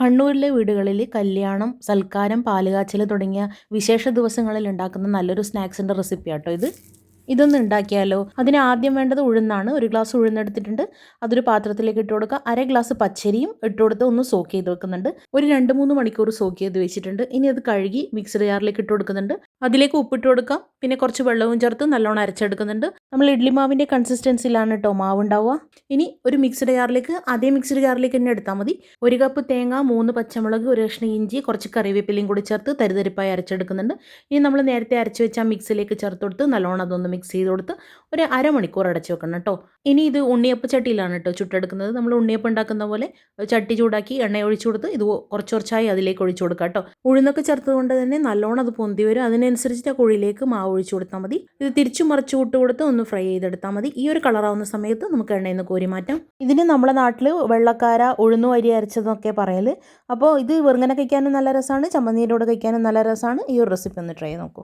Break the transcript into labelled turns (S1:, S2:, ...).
S1: കണ്ണൂരിലെ വീടുകളിൽ കല്യാണം സൽക്കാരം പാലുകാച്ചൽ തുടങ്ങിയ വിശേഷ ദിവസങ്ങളിൽ ഉണ്ടാക്കുന്ന നല്ലൊരു സ്നാക്സിന്റെ റെസിപ്പി ആട്ടോ ഇത്. ഇതൊന്ന് ഉണ്ടാക്കിയാലോ? അതിന് ആദ്യം വേണ്ടത് ഉഴുന്നാണ്. ഒരു ഗ്ലാസ് ഉഴുന്നെടുത്തിട്ടുണ്ട്. അതൊരു പാത്രത്തിലേക്ക് ഇട്ട് കൊടുക്കുക. അര ഗ്ലാസ് പച്ചരിയും ഇട്ട് കൊടുത്ത് ഒന്ന് സോക്ക് ചെയ്ത് വെക്കുന്നുണ്ട്. ഒരു രണ്ട് മൂന്ന് മണിക്കൂർ സോക്ക് ചെയ്ത് വെച്ചിട്ടുണ്ട്. ഇനി അത് കഴുകി മിക്സർ ജാറിലേക്ക് ഇട്ട് കൊടുക്കുന്നുണ്ട്. അതിലേക്ക് ഉപ്പിട്ട് കൊടുക്കാം. പിന്നെ കുറച്ച് വെള്ളവും ചേർത്ത് നല്ലോണം അരച്ചെടുക്കുന്നുണ്ട്. നമ്മൾ ഇഡ്ലി മാവിന്റെ കൺസിസ്റ്റൻസിയിലാണ് കേട്ടോ മാവ് ഉണ്ടാവുക ഇനി ഒരു മിക്സഡ് ജാറിലേക്ക് അതേ മിക്സഡ് ജാറിലേക്ക് തന്നെ എടുത്താൽ മതി. ഒരു കപ്പ് തേങ്ങ മൂന്ന് പച്ചമുളക് ഒരു കഷ്ണം ഇഞ്ചി കുറച്ച് കറിവേപ്പിലയും കൂടി ചേർത്ത് തരിതരിപ്പായി അരച്ചെടുക്കുന്നുണ്ട്. ഇനി നമ്മൾ നേരത്തെ അരച്ച് വെച്ച മിക്സിലേക്ക് ചേർത്ത് കൊടുത്ത് നല്ലോണം അതൊന്ന് മിക്സ് ചെയ്ത് കൊടുത്ത് ഒരു അരമണിക്കൂർ അടച്ചു വെക്കണം കേട്ടോ. ഇനി ഇത് ഉണ്ണിയപ്പ ചട്ടിയിലാണ് കേട്ടോ ചുട്ടെടുക്കുന്നത്. നമ്മൾ ഉണ്ണിയപ്പം ഉണ്ടാക്കുന്ന പോലെ ചട്ടി ചൂടാക്കി എണ്ണ ഒഴിച്ചു കൊടുത്ത് ഇത് കുറച്ച് കുറച്ചായി അതിലേക്ക് ഒഴിച്ചു കൊടുക്കുക കേട്ടോ. ഉഴുന്നൊക്കെ ചേർത്തുകൊണ്ട് തന്നെ നല്ലോണം അത് പൊന്തി വരും. അതിനനുസരിച്ചിട്ട് ആ കുഴിയിലേക്ക് മാവ് ഒഴിച്ചു കൊടുത്താൽ മതി. ഇത് തിരിച്ചു മറിച്ചു വിട്ട് കൊടുത്ത് ഒന്ന് ഫ്രൈ ചെയ്തെടുത്താൽ മതി. ഈ ഒരു കളറാവുന്ന സമയത്ത് നമുക്ക് എണ്ണയിൽ നിന്ന് കോരി മാറ്റാം. ഇതിന് നമ്മുടെ നാട്ടിൽ വെള്ളക്കാര ഉഴുന്നു അരി അരച്ചതെന്നൊക്കെ പറയൽ അപ്പോൾ ഇത് വെറുങ്ങനെ കഴിക്കാനും നല്ല രസമാണ്. ചമ്മന്തിയുടെ കൂടെ കഴിക്കാനും നല്ല രസമാണ്. ഈ ഒരു റെസിപ്പി ഒന്ന് ട്രൈ നോക്കൂ.